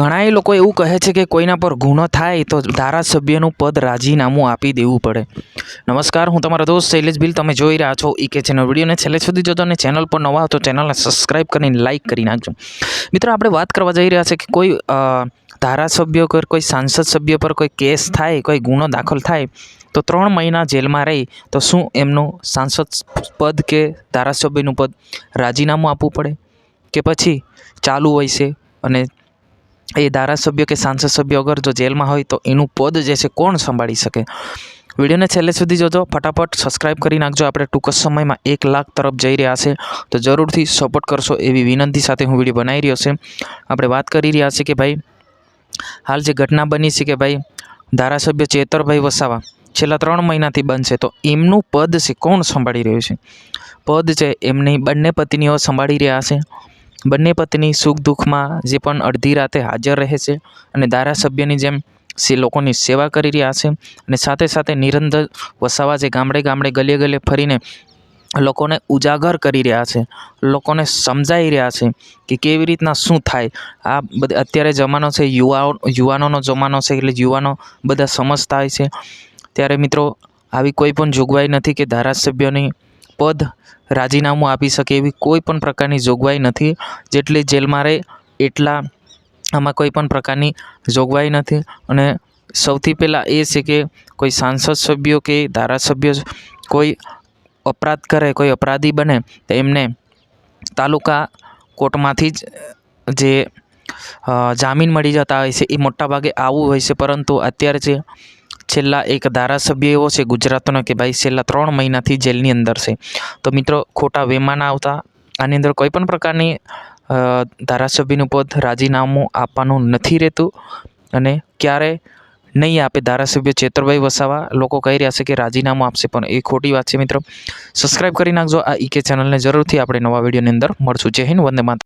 ઘણાય લોકો એવું કહે છે કે કોઈના પર ગુનો થાય તો ધારાસભ્યનું પદ રાજીનામું આપી દેવું પડે. નમસ્કાર, હું તમારો દોસ્ત શૈલેષ બિલ તમે જોઈ રહ્યા છો ઈકે ચેનલ વિડીયોને છેલ્લે સુધી જોજો અને ચેનલ પર નવા તો ચેનલને સબસ્ક્રાઈબ કરીને લાઇક કરી નાખજો. મિત્રો, આપણે વાત કરવા જઈ રહ્યા છે કે કોઈ ધારાસભ્ય પર, કોઈ સાંસદ સભ્ય પર કોઈ કેસ થાય, કોઈ ગુનો દાખલ થાય, તો ત્રણ મહિના જેલમાં રહી, તો શું એમનું સાંસદ પદ કે ધારાસભ્યનું પદ રાજીનામું આપવું પડે? કે પછી ચાલુ હોય છે અને એ ધારાસભ્ય કે સાંસદ સભ્ય અગર જો જેલમાં હોય તો એનું પદ જે છે કોણ સંભાળી શકે? વિડીયોને છેલ્લે સુધી જોજો. ફટાફટ સબસ્ક્રાઇબ કરી નાખજો. આપણે ટૂંક સમયમાં એક લાખ તરફ જઈ રહ્યા છે. તો જરૂરથી સપોર્ટ કરશો એવી વિનંતી સાથે હું વીડિયો બનાવી રહ્યો છે. આપણે વાત કરી રહ્યા છીએ કે ભાઈ, હાલ જે ઘટના બની છે કે ભાઈ, ધારાસભ્ય ચેતરભાઈ વસાવા છેલ્લા ત્રણ મહિનાથી બંધ છે. તો એમનું પદ છે કોણ સંભાળી રહ્યું છે? પદ છે એમની બંને પત્નીઓ સંભાળી રહ્યા છે. બંને પત્ની સુખ દુઃખમાં જે પણ અડધી રાતે હાજર રહે છે અને ધારાસભ્યની જેમ સે લોકોની સેવા કરી રહ્યા છે અને સાથે સાથે નિરંતર વસાવા જે ગામડે ગામડે ગલીએ ગલીએ ફરીને લોકોને ઉજાગર કરી રહ્યા છે, લોકોને સમજાવી રહ્યા છે કે કેવી રીતના શું થાય. આ બધા, અત્યારે જમાનો છે, યુવાઓ, યુવાનોનો જમાનો છે એટલે યુવાનો બધા સમજતા હોય છે. ત્યારે મિત્રો, આવી કોઈ પણ જોગવાઈ નથી કે ધારાસભ્યોની પદ રાજીનામું આપી શકે એવી કોઈ પણ પ્રકારની જોગવાઈ નથી. જેટલી જેલમાં રહે એટલા આમાં કોઈ પણ પ્રકારની જોગવાઈ નથી. અને સૌથી પહેલાં એ છે કે કોઈ સાંસદ સભ્યો કે ધારાસભ્યો કોઈ અપરાધ કરે, કોઈ અપરાધી બને, તો એમને તાલુકા કોર્ટમાંથી જ, જે જામીન મળી જતા હોય છે, એ મોટાભાગે આવું હોય છે. પરંતુ અત્યારે જે છેલ્લા એક ધારાસભ્ય એવો છે ગુજરાતનો કે ભાઈ છેલ્લા ત્રણ મહિનાથી જેલની અંદર છે. તો મિત્રો, ખોટા વેમાન આવતા, આની અંદર કોઈ પણ પ્રકારની ધારાસભ્યનું પદ રાજીનામું આપવાનું નથી રહેતું અને ક્યારે નહીં આપે ધારાસભ્ય ચેતરભાઈ વસાવા, લોકો કહી રહ્યા છે કે રાજીનામું આપશે, પણ એ ખોટી વાત છે મિત્રો. સબસ્ક્રાઈબ કરી નાખજો. આ ઈકે ચેનલને જરૂરથી આપણે નવા વિડીયોની અંદર મળશું. જય હિન્દ, વંદે માતરમ.